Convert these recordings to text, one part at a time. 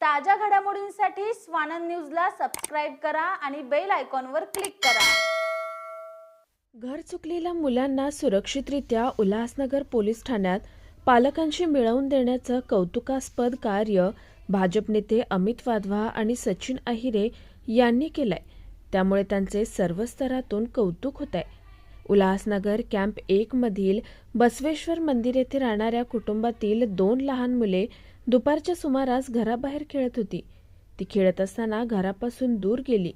ताज्या घडामोडींसाठी स्वानंद न्यूजला सबस्क्राईब करा आणि बेल आयकॉनवर क्लिक करा. घर चुकलेल्या मुलांना सुरक्षितरित्या उल्हासनगर पोलीस ठाण्यात पालकांशी मिळवून देण्याचं कौतुकास्पद कार्य भाजप नेते अमित वाधवा आणि सचिन अहिरे यांनी केलंय. त्यामुळे त्यांचे सर्व स्तरातून कौतुक होत आहे उल्हासनगर कॅम्प एकमधील बसवेश्वर मंदिर येथे राहणाऱ्या कुटुंबातील दोन लहान मुले दुपारच्या सुमारास घराबाहेर खेळत होती. ती खेळत असताना घरापासून दूर गेली.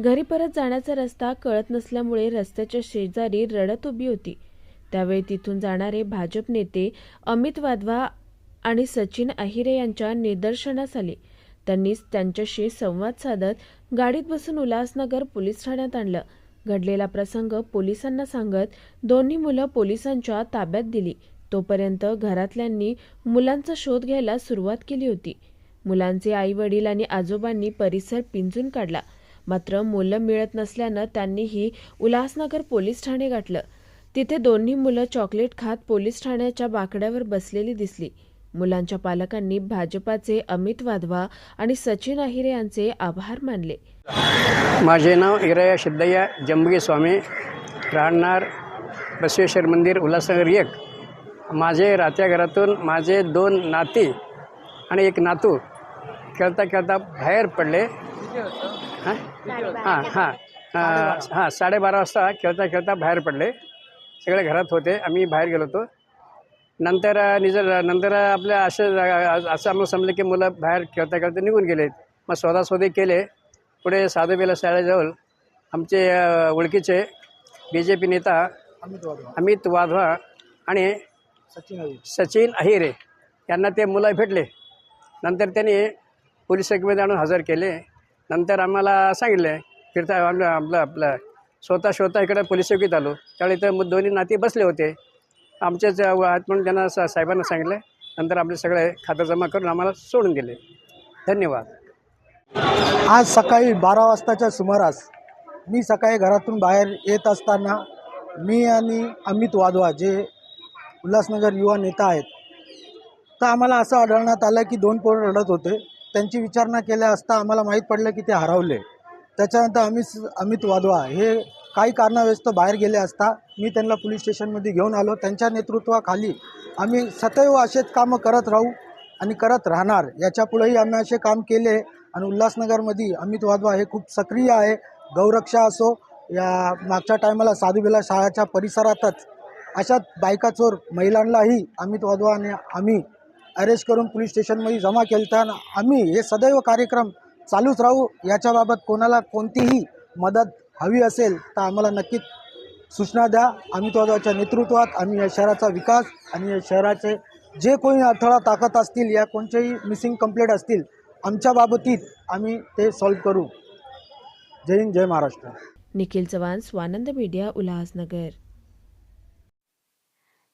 घरी परत जाण्याचा रस्ता कळत नसल्यामुळे रस्त्याच्या शेजारी रडत उभी होती. त्यावेळी तिथून जाणारे भाजप नेते अमित वाधवा आणि सचिन अहिरे यांच्या निदर्शनास आले. त्यांनीच त्यांच्याशी संवाद साधत गाडीत बसून उल्हासनगर पोलीस ठाण्यात आणलं. घडलेला प्रसंग पोलिसांना सांगत दोन्ही मुलं पोलिसांच्या ताब्यात दिली. तोपर्यंत घरातल्यांनी मुलांचा शोध घ्यायला सुरुवात केली होती. मुलांचे आई वडील आणि आजोबांनी परिसर पिंजून काढला. मात्र मुलं मिळत नसल्यानं त्यांनीही उल्हासनगर पोलीस ठाणे गाठलं. तिथे दोन्ही मुलं चॉकलेट खात पोलीस ठाण्याच्या बाकड्यावर बसलेली दिसली. मुलांच्या पालकांनी भाजपाचे अमित वाधवा आणि सचिन अहिरे यांचे आभार मानले. माझे नाव इराया सिद्धय्या जंबगे स्वामी राहणार बसवेश्वर मंदिर उल्हासनगर एक. माझे राहत्या घरातून माझे दोन नाती आणि एक नातू खेळता खेळता बाहेर पडले. हां हां हां हां साडेबारा वाजता खेळता खेळता बाहेर पडले. सगळे घरात होते आम्ही बाहेर गेलो होतो. नंतर निजर नंतर आपल्या असं असं आम्हाला समजलं की मुलं बाहेर खेळता खेळता निघून गेले. मग स्वतःस्वतः केले. पुढे साधुबेला शाळेजवळ आमचे ओळखीचे बी जे पी नेता अमित वाधवा आणि सचिन अहिरे. यांना ते मुलं भेटले. नंतर त्यांनी पोलीस चौकीमध्ये आणून हजर केले. नंतर आम्हाला सांगितले फिरता आपलं आपलं आपलं स्वतः स्वतः इकडे पोलीस चौकीत आलो. त्यावेळी तर मग दोन्ही नाती बसले होते. आमच्याच आहेत म्हणून त्यांना सा- साहेबांना सांगितलं नंतर आपले सगळे खातं जमा करून आम्हाला सोडून दिले. धन्यवाद. आज सकाळी बारा वाजताच्या सुमारास मी सकाळी घरातून बाहेर येत असताना मी आणि अमित वाधवा जे उल्हासनगर युवा नेता आहेत तर आम्हाला असं आढळण्यात आलं की दोन पोरं रडत होते. त्यांची विचारणा केल्या असता आम्हाला माहीत पडलं की ते हरवले. त्याच्यानंतर अमित अमित वाधवा हे काही कारणाव्यस्त बाहेर गेले असता मी त्यांना पोलीस स्टेशनमध्ये घेऊन आलो. त्यांच्या नेतृत्वाखाली आम्ही सदैव असेच कामं करत राहू आणि करत राहणार. याच्यापुढेही आम्ही असे काम केले आणि उल्हासनगरमध्ये अमित वाधवा हे खूप सक्रिय आहे. गौरक्षा असो या मागच्या टायमाला साधुबेला शाळेच्या परिसरातच अशा बायका चोर महिलांनाही अमित वाधवा आणि आम्ही अरेस्ट करून पोलीस स्टेशनमध्ये जमा केलं आणि आम्ही हे सदैव कार्यक्रम चालूच राहू. याच्याबाबत कोणाला कोणतीही मदत हवी असेल तर आम्हाला नक्कीच सूचना द्या. अमित वाधवाच्या नेतृत्वात आम्ही या शहराचा विकास आणि या शहराचे जे कोणी अडथळा टाकत असतील या कोणत्याही मिसिंग कंप्लेंट असतील आमच्या बाबतीत आम्ही ते सॉल्व करू. जय हिंद जय महाराष्ट्र. निखिल चव्हाण स्वानंद मीडिया उल्हासनगर.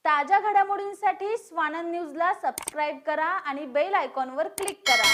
ताज्या घडामोडींसाठी स्वानंद न्यूजला सबस्क्राईब करा आणि बेल आयकॉनवर क्लिक करा.